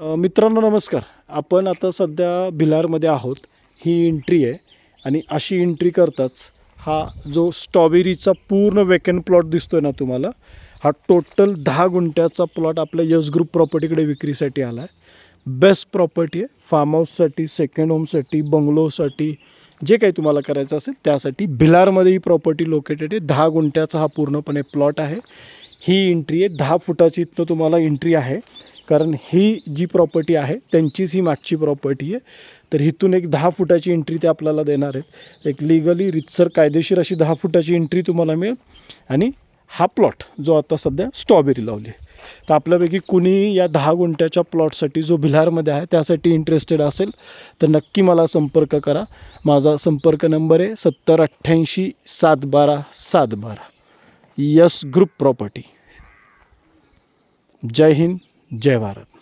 मित्रांनो नमस्कार. आपण आता सध्या भिलारमध्ये आहोत. ही एंट्री आहे आणि अशी एंट्री करताच हा जो स्ट्रॉबेरीचा पूर्ण वेकंड प्लॉट दिसतोय ना तुम्हाला हा टोटल दहा गुंठ्याचा प्लॉट आपल्या यस ग्रुप प्रॉपर्टीकडे विक्रीसाठी आला आहे बेस्ट प्रॉपर्टी आहे फार्म हाऊससाठी सेकंड होमसाठी बंगलोसाठी जे काही तुम्हाला करायचं असेल त्यासाठी भिलारमध्ये ही प्रॉपर्टी लोकेटेड आहे. दहा गुंठ्याचा हा पूर्णपणे प्लॉट आहे. ही एंट्री आहे. दहा फुटाची इथनं तुम्हाला एंट्री आहे. कारण ही जी प्रॉपर्टी आहे त्यांचीच ही मागची प्रॉपर्टी आहे. तर इथून एक दहा फुटाची एंट्री ते आपल्याला देणार आहेत. एक लिगली रितसर कायदेशीर अशी दहा फुटाची एंट्री तुम्हाला मिळेल. आणि हा प्लॉट जो आता सध्या स्ट्रॉबेरी लावली आहे. तर आपल्यापैकी कुणी या दहा गुंठ्याच्या प्लॉटसाठी जो भिलारमध्ये आहे त्यासाठी इंटरेस्टेड असेल तर नक्की मला संपर्क करा. माझा संपर्क नंबर आहे सत्तर अठ्ठ्याऐंशी सात बारा सात बारा. यस ग्रुप प्रॉपर्टी जय हिंद. जय भारत.